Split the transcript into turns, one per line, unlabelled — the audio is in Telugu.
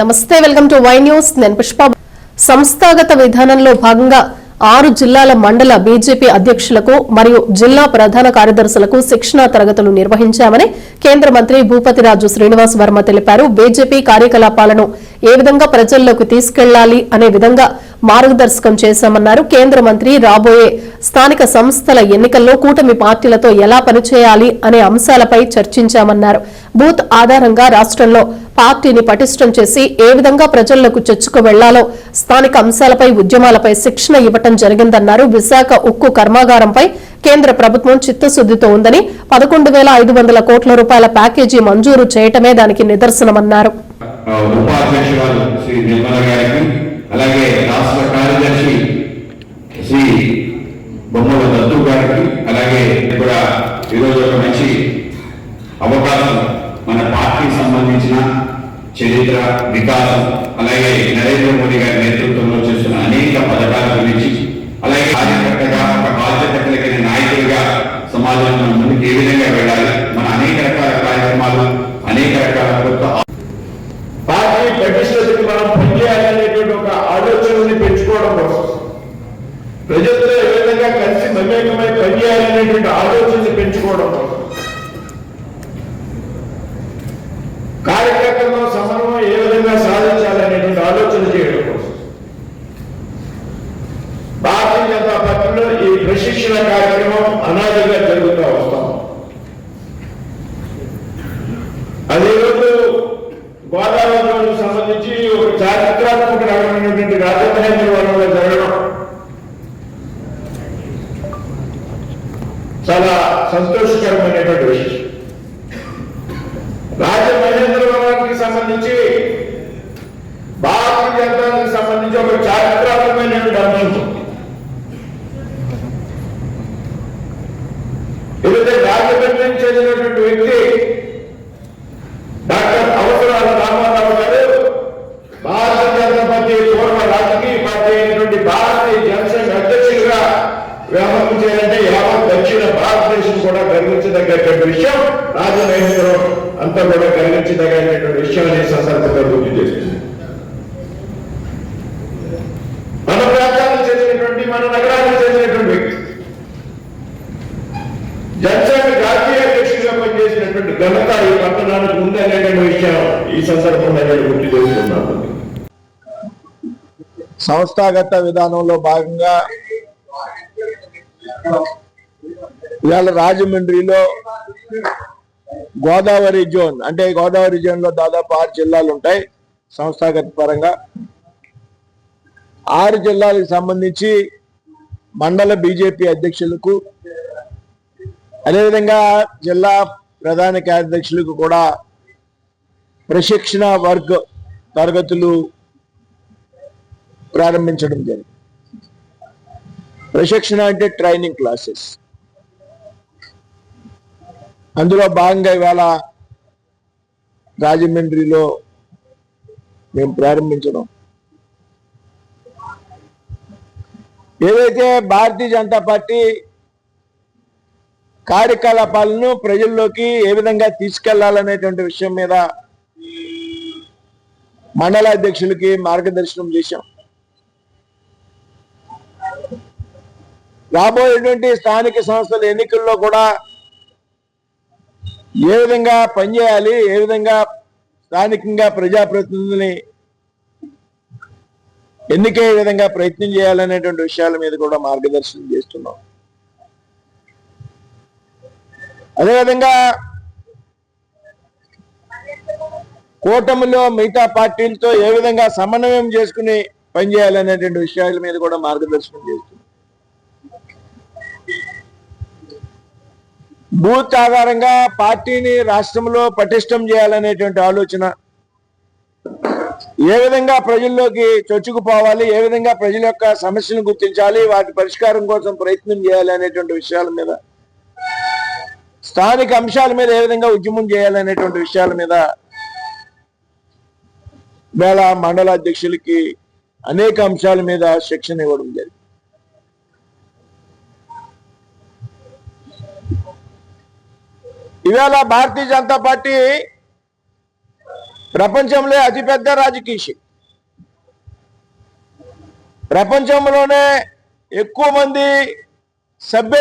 నమస్తే వెల్కమ్ టు వై న్యూస్. నేను పుష్ప. సంస్థాగత విధానంలో భాగంగా ఆరు జిల్లాల మండల బీజేపీ అధ్యక్షులకు మరియు జిల్లా ప్రధాన కార్యదర్శులకు శిక్షణా తరగతులు నిర్వహించామని కేంద్ర మంత్రి భూపతిరాజు శ్రీనివాస్ వర్మ తెలిపారు. బీజేపీ కార్యకలాపాలను ఏ విధంగా ప్రజల్లోకి తీసుకెళ్ళాలి అనే విధంగా మార్గదర్శకం చేశామన్నారు. కేంద్ర మంత్రి రాబోయే స్థానిక సంస్థల ఎన్నికల్లో కూటమి పార్టీలతో ఎలా పనిచేయాలి అనే అంశాలపై చర్చించామన్నారు. బూత్ ఆధారంగా రాష్ట్రంలో పార్టీని పటిష్టం చేసి ఏ విధంగా ప్రజలకు చొచ్చుకు వెళ్ళాలో స్థానిక అంశాలపై ఉద్యమాలపై శిక్షణ ఇవ్వటం జరిగిందన్నారు. విశాఖ ఉక్కు కర్మాగారంపై కేంద్ర ప్రభుత్వం చిత్తశుద్దితో ఉందని పదకొండు వేల ఐదు వందల కోట్ల రూపాయల ప్యాకేజీ మంజూరు చేయటమే దానికి నిదర్శనమన్నారు.
అలాగే కార్యదర్శి శ్రీ బొమ్మల దత్తు గారికి అలాగే కూడా ఈరోజు ఒక మంచి అవకాశం మన పార్టీకి సంబంధించిన చరిత్ర వికాసం అలాగే నరేంద్ర మోడీ గారి నేతృత్వంలో చేస్తున్న అనేక పథకాల గురించి అలాగే
కార్యకర్త కార్యకర్తల్లో సమన్వయం సంబంధించి భారతీయ జనతానికి సంబంధించి ఒక చారిత్రాత్మకమైన అంశం ఏదైతే రాజమండ్రి చెందినటువంటి వ్యక్తి డాక్టర్ అవసరాల రామారావు గారు భారతీయ జనతా పార్టీ పూర్వ రాజకీయ పార్టీ అయినటువంటి భారతీయ జనసంఘ అధ్యక్షులుగా వ్యాపకం చేయాలంటే యావత్ దక్షిణ భారతదేశం కూడా గర్వించదగ్గ విషయం రాజమహేంద్రం అంతా కూడా గర్వించదగ్గ విషయం సందర్భంగా గుర్తు చేస్తుంది మన ప్రాంతానికి చెందినటువంటి మన నగరానికి చెందినటువంటి వ్యక్తి జనసేన జాతీయ అధ్యక్షుడిగా పనిచేసినటువంటి ఘనత ఈ పట్టణానికి ఉందనేటువంటి విషయం ఈ సందర్భంగా నేను గుర్తు చేస్తున్నాను
సంస్థాగత విధానంలో భాగంగా ఇవాళ రాజమండ్రిలో గోదావరి జోన్ అంటే గోదావరి జోన్లో దాదాపు ఆరు జిల్లాలు ఉంటాయి సంస్థాగత పరంగా. ఆరు జిల్లాలకు సంబంధించి మండల బీజేపీ అధ్యక్షులకు అదేవిధంగా జిల్లా ప్రధాన కార్యదర్శులకు కూడా ప్రశిక్షణ వర్గ తరగతులు ప్రారంభించడం జరిగింది. ప్రశిక్షణ అంటే ట్రైనింగ్ క్లాసెస్. అందులో భాగంగా ఇవాళ రాజమండ్రిలో మేము ప్రారంభించడం. ఏదైతే భారతీయ జనతా పార్టీ కార్యకలాపాలను ప్రజల్లోకి ఏ విధంగా తీసుకెళ్ళాలనేటువంటి విషయం మీద మండల అధ్యక్షులకి మార్గదర్శనం చేశాం. రాబోయేటువంటి స్థానిక సంస్థల ఎన్నికల్లో కూడా ఏ విధంగా పనిచేయాలి ఏ విధంగా స్థానికంగా ప్రజాప్రతినిధుల్ని ఎన్నికే విధంగా ప్రయత్నం చేయాలనేటువంటి విషయాల మీద కూడా మార్గదర్శనం చేస్తున్నాం. అదేవిధంగా కూటమిలో మిగతా పార్టీలతో ఏ విధంగా సమన్వయం చేసుకుని పనిచేయాలనేటువంటి విషయాల మీద కూడా మార్గదర్శనం చేస్తున్నాం. బూత్ ఆధారంగా పార్టీని రాష్ట్రంలో పటిష్టం చేయాలనేటువంటి ఆలోచన. ఏ విధంగా ప్రజల్లోకి చొచ్చుకుపోవాలి ఏ విధంగా ప్రజల యొక్క సమస్యలను గుర్తించాలి వాటి పరిష్కారం కోసం ప్రయత్నం చేయాలి అనేటువంటి విషయాల మీద స్థానిక అంశాల మీద ఏ విధంగా ఉద్యమం చేయాలనేటువంటి విషయాల మీద వేళ మండల అధ్యక్షులకి అనేక అంశాల మీద శిక్షణ ఇవ్వడం జరిగింది. ఇవాళ భారతీయ జనతా పార్టీ ప్రపంచంలో అతిపెద్ద రాజకీయ ప్రపంచంలోనే ఎక్కువ మంది సభ్య